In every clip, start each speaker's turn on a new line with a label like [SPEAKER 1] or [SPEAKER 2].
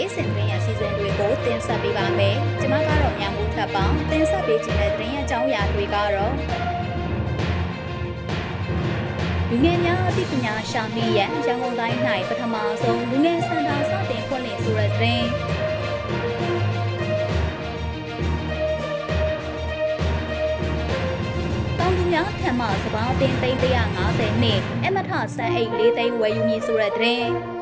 [SPEAKER 1] ရန်ကုန်တိုင်းရဲ့နေ့စဉ်သတင်းရစီစဉ်တွေကိုတင်ဆက်ပေးပါမယ်။ကျွန်မကတော့ညမိုးထပ်ပါတင်ဆက်ပေးခြင်းတဲ့သတင်းရအကြောင်းအရာတွေကတော့လူငယ်များအသိပညာရှာမိရန်ရန်ကုန်တိုင်း၌ပထမဆုံးလူငယ်စင်တာစတင်ဖွင့်လှစ်ဆိုတဲ့သတင်းတောင်သူများထံမှစပားအတင်းသိန်း150နှစ်အမထဆန်အိတ်၄သိန်းဝယ်ယူမည်ဆိုတဲ့သတင်း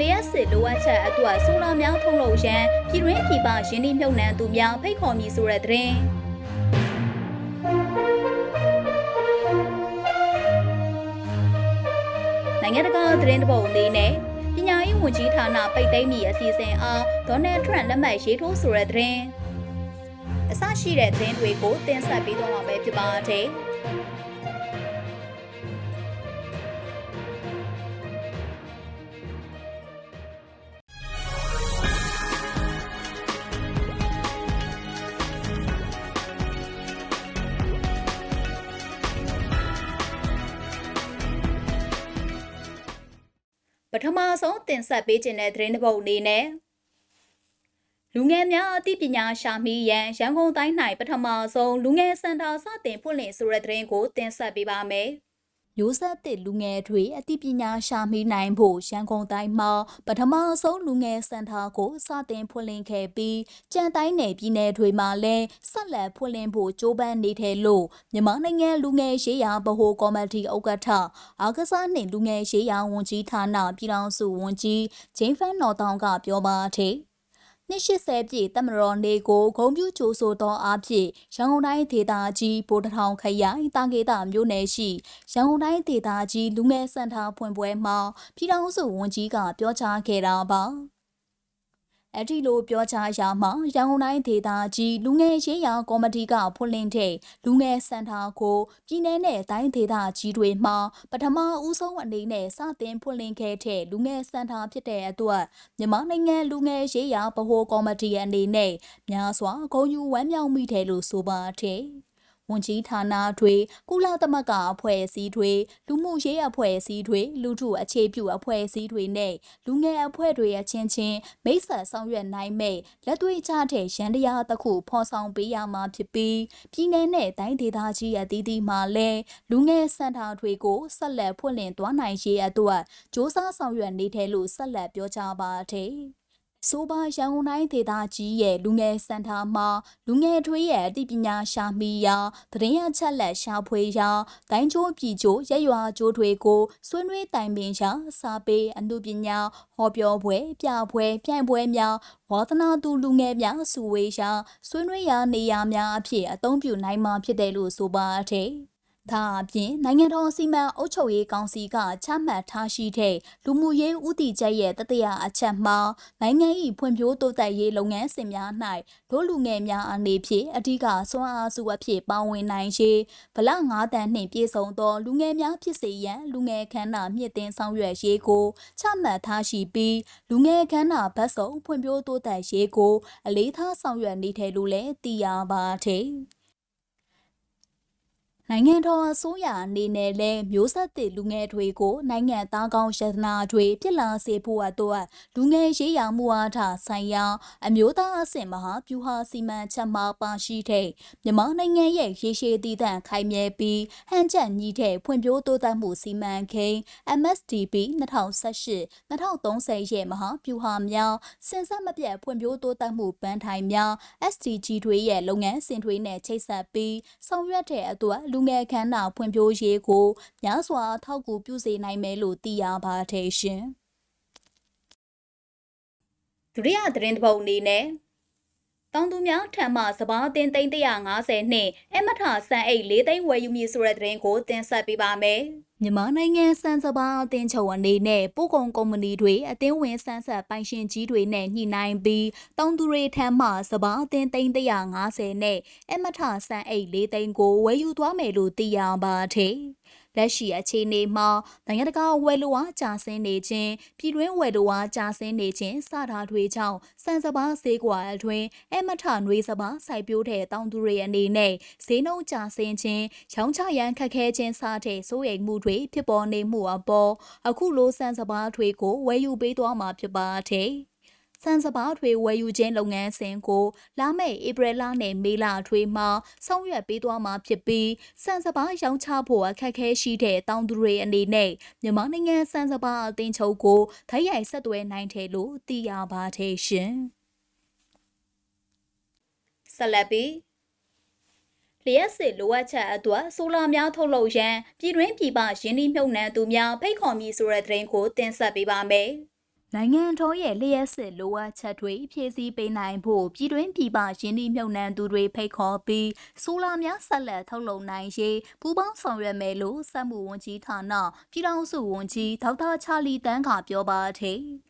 [SPEAKER 1] လျှက်စစ်လိုအပ်ချက်အတွက်ဆိုလာများထုတ်လုပ်ရန်ပြည်တွင်းပြည်ပရင်းနှီးမြှုပ်နှံသူများဖိတ်ခေါ်မည်ဆိုတဲ့သတင်းနိုင်ငံတကာသတင်းတပုတ်အနေနဲ့ပညာရေးဝန်ကြီးဌာနပိတ်သိမ်းမည့်အစီအစဉ်အားဒေါ်နယ်ထရန့်လက်မှတ်ရေးထိုးဆိုတဲ့သတင်းအစရှိတဲ့သတင်းတွေကိုတင်ဆက်ပေးသွားမှာပဲဖြစ်ပါတယ်။ ပထမဆုံးတင်ဆက်ပေးခြင်းတဲ့သတင်းတစ်ပုဒ်အနေနဲ့လူငယ်များအသိပညာရှာမိရန်ရန်ကုန်တိုင်း၌ပထမဆုံးလူငယ်စင်တာစတင်ဖွင့်လှစ်ဆိုတဲ့သတင်းကိုတင်ဆက်ပေးပါမယ်။ မျိုးဆက်သစ်လူငယ်တွေအသိပညာရှာမိနိုင်ဖို့ရန်ကုန်တိုင်းမှာပထမဆုံးလူငယ်စင်တာကိုစတင်ဖွင့်လှစ်ခဲ့ပြီးကြံတိုင်းနယ်ပြည်နယ်တွေမှာလည်းဆက်လက်ဖွင့်လှစ်ဖို့ကြိုးပမ်းနေတယ်လို့မြန်မာနိုင်ငံလူငယ်ရေးရာဗဟိုကော်မတီဥက္ကဋ္ဌအာကစားနှင့်လူငယ်ရေးရာဝန်ကြီးဌာနပြည်ထောင်စုဝန်ကြီးဂျိမ်းဖန်နော်တောင်ကပြောပါတယ်။ နှစ်80ပြည့်တမတော်နေကိုဂုံပြူကြိုဆိုသောအားဖြင့်ရန်ကုန်တိုင်းဒေသကြီးဗိုလ်တထောင်ခရိုင်တာကေတာမြို့နယ်ရှိရန်ကုန်တိုင်းဒေသကြီးလူငယ်စင်တာဖွင့်ပွဲမှာပြည်ထောင်စုဝန်ကြီးကပြောကြားခဲ့တာပါ။ အဲ့ဒီလိုပြောကြားရာမှာရန်ကုန်တိုင်းဒေသကြီးလူငယ်ရေးရာကော်မတီကဖွင့်လှစ်တဲ့လူငယ်စင်တာကိုပြည်내နဲ့တိုင်းဒေသကြီးတွေမှာပထမဦးဆုံးအနေနဲ့စတင်ဖွင့်လှစ်ခဲ့တဲ့လူငယ်စင်တာဖြစ်တဲ့အတွက်မြန်မာနိုင်ငံလူငယ်ရေးရာဗဟိုကော်မတီအနေနဲ့များစွာဂုဏ်ယူဝမ်းမြောက်မိတယ်လို့ဆိုပါတယ်။ ဝန်ကြီးဌာနတွေကုလသမဂ္ဂအဖွဲ့အစည်းတွေလူမှုရေးအဖွဲ့အစည်းတွေလူထုအခြေပြုအဖွဲ့အစည်းတွေနဲ့လူငယ်အဖွဲ့တွေအချင်းချင်းမိတ်ဆက်ဆောင်ရွက်နိုင်မဲ့လက်တွေ့ကျတဲ့ရန်တရားတစ်ခုဖော်ဆောင်ပေးရမှာဖြစ်ပြီးပြည်내နဲ့တိုင်းဒေသကြီးအသီးသီးမှာလည်းလူငယ်စံတာတွေကိုဆက်လက်ဖွင့်လှစ်သွားနိုင်ရေးအတွက်စ조사ဆောင်ရွက်နေတယ်လို့ဆက်လက်ပြောကြားပါတယ်။ ဆိုပါရန်ကုန်တိုင်းဒေသကြီးရဲ့လူငယ်စင်တာမှာလူငယ်တွေရဲ့အသိပညာရှာမိရာသတင်းအချက်လက်ရှာဖွေရာဒိုင်းချိုးပြည်ချိုးရက်ရွာချိုးတွေကိုဆွေးနွေးတိုင်ပင်ရာစာပေအမှုပညာဟောပြောပွဲပြပွဲပြိုင်ပွဲများဝါသနာတူလူငယ်များစုဝေးရာဆွေးနွေးရာနေရာများအဖြစ်အသုံးပြုနိုင်မှာဖြစ်တယ်လို့ဆိုပါတယ်။ ဒါအပြင်နိုင်ငံတော်စီမံအုပ်ချုပ်ရေးကောင်စီကချမှတ်ထားရှိတဲ့လူမှုရေးဥတီချက်ရဲ့တတရားအချက်မှာနိုင်ငံ၏ဖွံ့ဖြိုးတိုးတက်ရေးလုပ်ငန်းစဉ်များ၌ဒို့လူငယ်များအနေဖြင့်အဓိကစွမ်းအားစုအဖြစ်ပါဝင်နိုင်ရေးဗလ9တန်းနှင့်ပြည့်စုံသောလူငယ်များဖြစ်စေရန်လူငယ်ခန္ဓာမြင့်တင်ဆောင်ရွက်ရေးကိုချမှတ်ထားရှိပြီးလူငယ်ခန္ဓာဗတ်စုံဖွံ့ဖြိုးတိုးတက်ရေးကိုအလေးထားဆောင်ရွက်နေတယ်လို့လည်းသိရပါတယ်။ နိုင်ငံတော်အစိုးရအနေနဲ့လည်းမျိုးဆက်သစ်လူငယ်တွေကိုနိုင်ငံသားကောင်းရတနာတွေဖြစ်လာစေဖို့အတွက်လူငယ်ရေးရာမှုအားထားဆိုင်ရာအမျိုးသားအဆင့်မဟာဗျူဟာစီမံချက်မှပါရှိတဲ့မြန်မာနိုင်ငံရဲ့ရေရှည်တည်တံ့ခိုင်မြဲပြီးဟန်ချက်ညီတဲ့ဖွံ့ဖြိုးတိုးတက်မှုစီမံကိန်း MSDP 2018-2030ရဲ့မဟာဗျူဟာများစင်ဆက်မပြတ်ဖွံ့ဖြိုးတိုးတက်မှုပန်းထိုင်များ SDG တွေရဲ့လုပ်ငန်းစဉ်တွေနဲ့ချိတ်ဆက်ပြီးဆောင်ရွက်တဲ့အတွက်လူငယ်ခန္ဓာဖွံ့ဖြိုးရေးကိုများစွာထောက်ကူပြုစေနိုင်မယ်လို့သိရပါတယ်ရှင်။ဒုတိယသတင်းတစ်ပုဒ်အနေနဲ့ တောင်သူများထံမှစပားအင်းသိန်း150နှင့်အမထဆန်အိတ်၄သိန်းဝယ်ယူမည်ဆိုတဲ့သတင်းကိုတင်ဆက်ပေးပါမယ်။မြန်မာနိုင်ငံစံစပါအသင်းချုပ်အနေနဲ့ပို့ကုန်ကုမ္ပဏီတွေအသင်းဝင်စမ်းဆက်ပိုင်ရှင်ကြီးတွေနဲ့ညှိနှိုင်းပြီးတောင်သူတွေထံမှစပါအသင်းသိန်း150နဲ့အမထဆန်အိတ်၄သိန်းကိုဝယ်ယူသွားမယ်လို့သိရပါတယ်။ လက်ရှိအခြေအနေမှာနိုင်ငံတကာဝယ်လိုအားကျဆင်းနေခြင်းပြည်တွင်းဝယ်လိုအားကျဆင်းနေခြင်းစတာတွေကြောင့်စံစပါးဈေးကွာအတွင်းအမထနွေးစပါးစိုက်ပျိုးတဲ့တောင်သူတွေအနေနဲ့ဈေးနှုန်းကျဆင်းခြင်းရောင်းချရန်ခက်ခဲခြင်းစတဲ့စိုးရိမ်မှုတွေဖြစ်ပေါ်နေမှုအပေါ်အခုလိုစံစပါးတွေကိုဝယ်ယူပေးသွားမှာဖြစ်ပါတယ်။ စံစပါးတွေဝယ်ယူခြင်းလုပ်ငန်းစဉ်ကိုလာမယ့်ဧပြီလနဲ့မေလထွေမှာဆောင်ရွက်ပေးသွားမှာဖြစ်ပြီးစံစပါးရောင်းချဖို့အခက်အခဲရှိတဲ့တောင်သူတွေအနေနဲ့မြန်မာနိုင်ငံစံစပါးအသင်းချုပ်ကိုထိုက်ရိုက်ဆက်သွယ်နိုင်တယ်လို့သိရပါတယ်ရှင်။ဆက်လက်ပြီးလျှက်စစ်လိုအပ်ချက်အတွက်ဆိုလာများထုတ်လုပ်ရန်ပြည်တွင်းပြည်ပရင်းနှီးမြှုပ်နှံသူများဖိတ်ခေါ်မည်ဆိုတဲ့သတင်းကိုတင်ဆက်ပေးပါမယ်။ နိုင်ငံတော်ရဲ့လျှက်စစ်လိုအပ်ချက်တွေဖြည့်ဆည်းပေးနိုင်ဖို့ပြည်တွင်းပြည်ပရင်းနှီးမြှုပ်နှံသူတွေဖိတ်ခေါ်ပြီးဆိုလာများဆက်လက်ထုတ်လုပ်နိုင်ရေးပူးပေါင်းဆောင်ရွက်မယ်လို့စက်မှုဝန်ကြီးဌာနပြည်ထောင်စုဝန်ကြီးဒေါက်တာချာလီတန်းကပြောပါတယ်။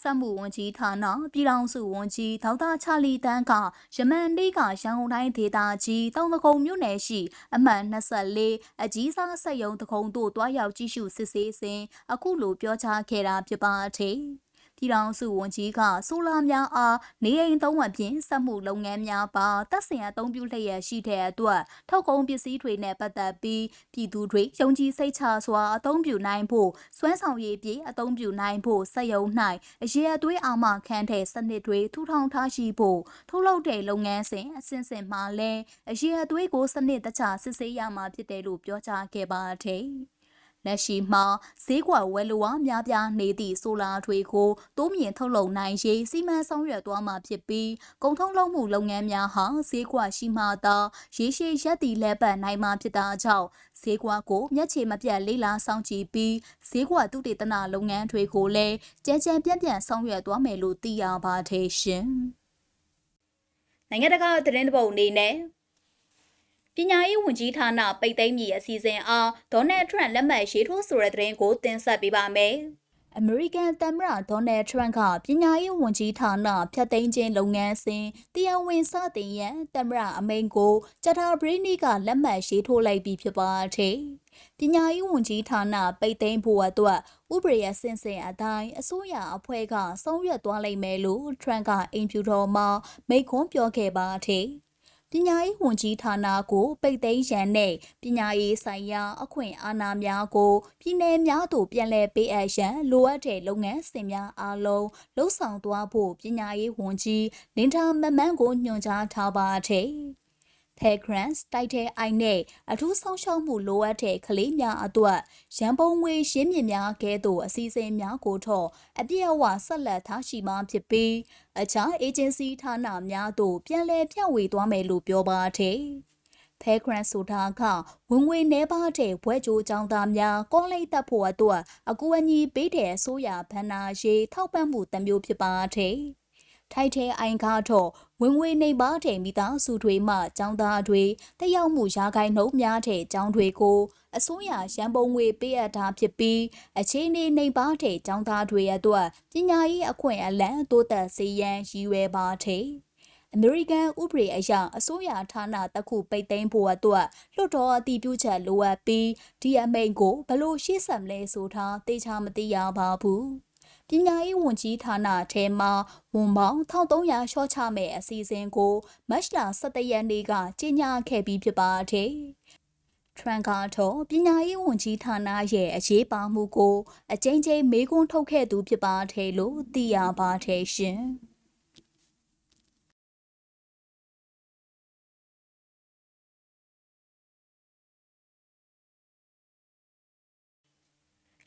[SPEAKER 1] စက်မှုဝန်ကြီးဌာနပြည်ထောင်စုဝန်ကြီးဒေါက်တာချာလီတန်းကယမန်နေ့ကရန်ကုန်တိုင်းဒေသကြီးတောင်တကုံမြို့နယ်ရှိအမှတ်24အကြီးစားစက်ရုံတကုံတို့တွားရောက်ကြည့်ရှုစစ်ဆေးစဉ်အခုလိုပြောကြားခဲ့တာဖြစ်ပါတယ်။ ပြည်ထောင်စုဝန်ကြီးကဆိုလာများအားနေအိမ်သုံးဝဖြင့်စက်မှုလုပ်ငန်းများပါတပ်ဆင်အသုံးပြုလျက်ရှိတဲ့အတွက်ထောက်ကုန်းပစ္စည်းတွေနဲ့ပတ်သက်ပြီးပြည်သူတွေယုံကြည်စိတ်ချစွာအသုံးပြုနိုင်ဖို့စွမ်းဆောင်ရည်ပြည့်အသုံးပြုနိုင်ဖို့စက်ရုံ၌အရေးအသွေးအာမခံတဲ့စနစ်တွေထူထောင်ထားရှိဖို့ထုတ်လုပ်တဲ့လုပ်ငန်းစဉ်အစဉ်စဉ်မှာလည်းအရေးအသွေးကိုစနစ်တကျစစ်ဆေးရမှာဖြစ်တယ်လို့ပြောကြားခဲ့ပါတယ်။ လက်ရှိမှာဈေးကွက်ဝယ်လိုအားများပြားနေသည့်ဆိုလာတွေကိုတိုးမြင့်ထုတ်လုပ်နိုင်ရေးစီမံဆောင်ရွက်သွားမှာဖြစ်ပြီးကုန်ထုတ်လုပ်မှုလုပ်ငန်းများဟာဈေးကွက်ရှိမှသာရေရှည်ရက်တည်လဲပတ်နိုင်မှာဖြစ်တာကြောင့်ဈေးကွက်ကိုမျက်ခြေမပြတ်လေးလာဆောင်ကြည့်ပြီးဈေးကွက်သူတေသနလုပ်ငန်းတွေကိုလည်းကြမ်းကြမ်းပြန့်ပြန့်ဆောင်ရွက်သွားမယ်လို့သိရပါတယ်ရှင်။နိုင်ငံတကာသတင်းတပုတ်အနေနဲ့ ပညာရေးဝန်ကြီးဌာနပိတ်သိမ်းမည်အစီအစဉ်အားဒေါ်နယ်ထရန့်လက်မှတ်ရေးထိုးဆိုတဲ့သတင်းကိုတင်ဆက်ပေးပါမယ်။အမေရိကန်သမ္မတဒေါ်နယ်ထရန့်ကပညာရေးဝန်ကြီးဌာနဖျက်သိမ်းခြင်းလုပ်ငန်းစဉ်တရားဝင်စတင်ရန်သမ္မတအမိန့်ကိုဂျတာဘရီနီကလက်မှတ်ရေးထိုးလိုက်ပြီးဖြစ်ပါတယ်။ပညာရေးဝန်ကြီးဌာနပိတ်သိမ်းဖို့အတွက်ဥပဒေအဆင့်ဆင့်အတိုင်းအစိုးရအဖွဲ့ကဆုံးရွက်သွားလိမ့်မယ်လို့ထရန့်ကအင်ဖြူတော်မှာမိန့်ခွန်းပြောခဲ့ပါတယ်။ ပညာရေးဝန်ကြီးဌာနကိုပိတ်သိမ်းရန်နဲ့ပညာရေးဆိုင်ရာအခွင့်အာဏာများကိုပြည်내များသို့ပြန်လည်ပေးအပ်ရန်လိုအပ်တဲ့လုပ်ငန်းစဉ်များအားလုံးလှုပ်ဆောင်သွားဖို့ပညာရေးဝန်ကြီးလင်ထာမမန်းကိုညွှန်ကြားထားပါ တဲ့။ Pagrants တိုက်တဲ့အိုင်နဲ့အထူးဆောင်ရှောက်မှုလိုအပ်တဲ့ကလေးများအတွက်ရန်ပုံငွေရှင်းမြစ်များကဲ့သို့အစီအစဉ်များကိုတော့အပြည့်အဝဆက်လက်ထားရှိမှဖြစ်ပြီးအခြားအေဂျင်စီဌာနများသို့ပြန်လည်ဖြန့်ဝေသွားမယ်လို့ပြောပါတယ်။ဖဲခရန်ဆိုတာကဝင်ငွေနှဲပါတဲ့ဘွဲ့ကြိုးចောင်းသားများကောလိပ်တက်ဖို့အတွက်အကူအညီပေးတဲ့အစိုးရဗန္နာရေးထောက်ပံ့မှုတမျိုးဖြစ်ပါတယ်။ ထိုက်ထဲအိုင်ကားတော့ဝင်ငွေနေပါတဲ့မိသားစုတွေမှចောင်းသားတွေတက်ရောက်မှုရာဂိုင်းနှုန်းများတဲ့ចောင်းတွေကိုအစိုးရရန်ပုံငွေပေးအပ်တာဖြစ်ပြီးအခြေအနေနေပါတဲ့ចောင်းသားတွေအတွက်ပညာရေးအခွင့်အလမ်းတိုးတက်စေရန်ရည်ရွယ်ပါတဲ့အမေရိကန်ဥပဒေအရအစိုးရဌာနတစ်ခုပိတ်သိမ်းဖို့အတွက်လွှတ်တော်အတည်ပြုချက်လိုအပ်ပြီးဒီအမိန့်ကိုဘလို့ရှေ့ဆက်မလဲဆိုတာသိချမသိရပါဘူး။ ပညာရေးဝန်ကြီးဌာနထဲမှာဝန်ပေါင်း1300ရှော့ချမဲ့အစီအစဉ်ကိုမတ်လ17ရက်နေ့ကကြေညာခဲ့ပြီးဖြစ်ပါတယ်။ထရန်ကာတော့ပညာရေးဝန်ကြီးဌာနရဲ့အရေးပါမှုကို အကြိမ်ကြိမ်မေးခွန်းထုတ်ခဲ့သူဖြစ်ပါတယ်လို့သိရပါတယ်ရှင်။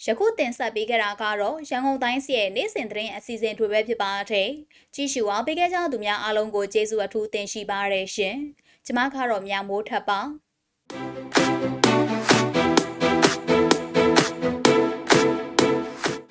[SPEAKER 1] ယခုတင်ဆက်ပေးကြတာကတော့ရန်ကုန်တိုင်းစီရဲ့နေ့စဉ်သတင်းအစီအစဉ်တွေပဲဖြစ်ပါတယ်။ကြည့်ရှုအားပေးကြသူများအားလုံးကိုကျေးဇူးအထူးတင်ရှိပါရရှင်။ကျမကတော့မြမိုးထပ်ပါ။